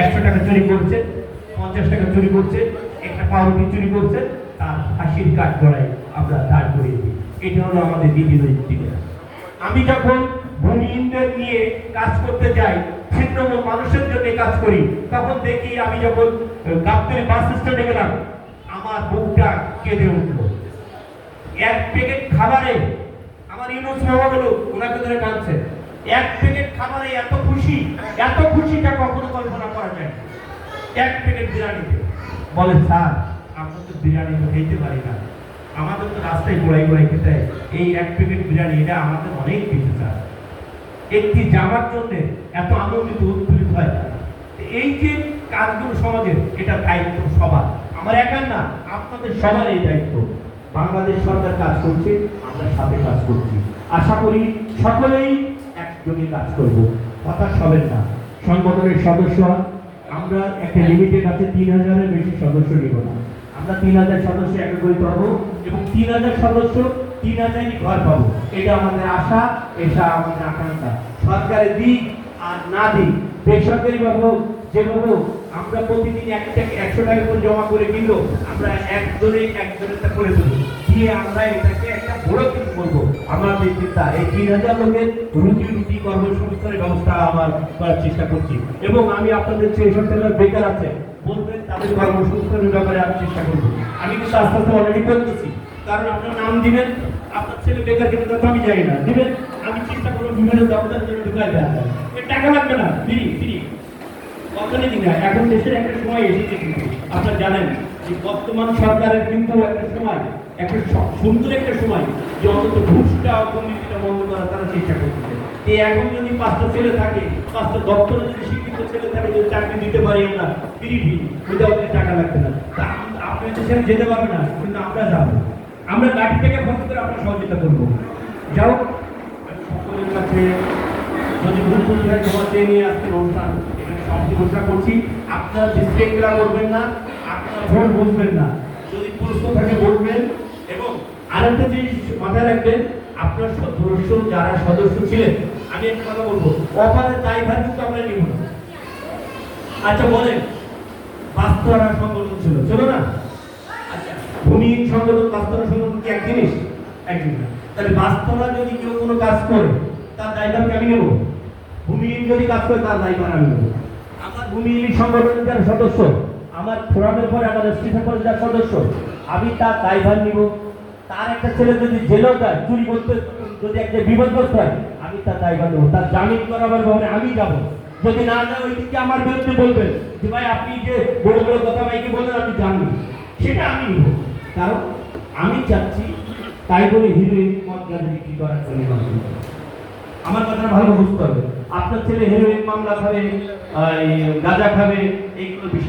একশো টাকা চুরি করছে, পঞ্চাশ টাকা চুরি করছে, একটা পাউরুটি চুরি করছে, তার হাসির কাঠ গড়াই আমরা দাঁড় করিয়ে দিই। এটা হলো আমাদের নীতি নৈতিক। আমি যখন ভূমিহীনদের নিয়ে কাজ করতে যাই, ছিন্নমূল মানুষের জন্য কাজ করি, তখন দেখি আমি যখন গাবতলি বাস স্ট্যান্ডে গেলাম, আমার বুকটা কেঁদে উঠল। এক প্যাকেট খাবারে আমার ইউনুস মামা বলো ওনাকে ধরে কাঁদছে। এক প্যাকেট খাবারে এত খুশি, এত খুশিটা কখনো কল্পনা করা যায়। এক প্যাকেট বিরিয়ানিতে বলে, স্যার, আমরা তো বিরিয়ানি খেতে পারি না। আমাদের তো রাস্তায় গোড়াই গোড়াই খেতে হয়। এই এক প্যাকেট বিরিয়ানি, এটা আমাদের অনেক কিছু স্যার একটি জামার জন্য এত আনন্দিত, উৎফুল্লিত হয় এই যে কাজগুলো সমাজের, এটা দায়িত্ব সবার। আমার একার না, আপনাদের সবার এই দায়িত্ব। বাংলাদেশ সরকার কাজ করছে, আমরা সাথে কাজ করছি। আশা করি সকলেই একযোগে কাজ করব। হতাশ হবেন না। সংগঠনের সদস্য, আমরা একটা লিমিটেড আছে, তিন হাজারের বেশি সদস্য নিব না। আমরা তিন হাজার সদস্য একত্রিত হব এবং তিন হাজার সদস্য, তিন হাজারই ঘর পাবো। এটা আমাদের আশা, এটা আমাদের আকাঙ্ক্ষা। সরকারের দিক আর না দিক, বেসরকারি ভাবে হোক যেভাবে আমরা প্রতিদিন এক টাকা একশো টাকা করে জমা করে কিন্তু আমরা একজনে একজনেরটা করে দেবো। দিয়ে আমরা এটাকে একটা বড় কিছু করব আমাদের চিন্তা, এই তিন হাজার লোকের রুটি রুটি কর্মসংস্থানের ব্যবস্থা আমার করার চেষ্টা করছি। এবং আমি আপনাদের যে সব ছেলেরা বেকার আছে, বলবেন তাদের কর্মসংস্থানের ব্যাপারে আমি চেষ্টা করব। আমি কিন্তু আস্তে আস্তে অলরেডি করতেছি কারণ আপনার নাম দিবেন, আপনার ছেলে বেকার কিনা তা আমি জানি না। দিবেন, আমি চেষ্টা করব বিভিন্ন দপ্তরের জন্য ঢুকাই দেওয়া। টাকা লাগবে না, ফ্রি ফ্রি। অর্থনীতি না, এখন দেশের একটা সময় এসেছে কিন্তু, আপনারা জানেন। যে বর্তমান সরকারের কিন্তু একটা সময়, একটা সুন্দর একটা সময় যে অন্তত ঘুষটা অর্থনীতিটা বন্ধ করার তারা চেষ্টা করতেছে। এই এখন যদি পাঁচটা ছেলে থাকে, পাঁচটা দপ্তরে যদি শিক্ষিত ছেলে থাকে, যদি চাকরি দিতে পারি আমরা ফ্রি ফ্রি উইদাউট টাকা লাগবে না। আপনি তো সেখানে যেতে পারবেন না, কিন্তু আমরা যাব। আমরা গাড়ি থেকে ভর্তি করে আপনার সহযোগিতা করব। যাও। সকলের কাছে যদি ভুল ভুল হয়, ক্ষমা চেয়ে নিয়ে আসতে অনুষ্ঠান ঘোষণা করছি, আপনার বিশৃঙ্খলা করবেন না, আপনার ভুল বুঝবেন না। যদি প্রশ্ন থাকে বলবেন এবং আরেকটা জিনিস মাথায় রাখবেন, আপনার সদস্য যারা সদস্য ছিলেন, আমি একটা কথা বলব, অপারের দায়ভার কিন্তু আমরা নিব আচ্ছা বলেন বাস্তরা সংগঠন ছিল ছিল না? আচ্ছা ভূমিহীন সংগঠন বাস্তরা সংগঠন কি এক জিনিস? এক জিনিস তাহলে বাস্তরা যদি কেউ কোনো কাজ করে, তার কি আমি নেব? ভূমিহীন যদি কাজ করে, তার দায়ভার আমি নেব। আমার ভূমিহীন সংগঠনের সদস্য, আমার ফোরামের পরে আমার স্টেশন পরে যারা সদস্য, আমি তার দায়ভার নিব। তার একটা ছেলে যদি জেলেও যায়, চুরি করতে যদি একটা বিপদগ্রস্ত হয় আমি তার দায়ভার নেব। তার জামিন করাবার ব্যাপারে আমি যাব। যদি না যায়, ওই দিকে আমার বিরুদ্ধে বলবেন যে, ভাই, আপনি যে বড় বড় কথা ভাইকে বললেন আমি জানি সেটা আমি নিব। কারণ আমি চাচ্ছি তাই বলে হিরোইন মদ গাড়ি বিক্রি করার জন্য। আমার কথাটা ভালো বুঝতে হবে। আপনার ছেলে হেরোইন মামলা খাবে গাঁজা খাবে এইগুলো বিষয়।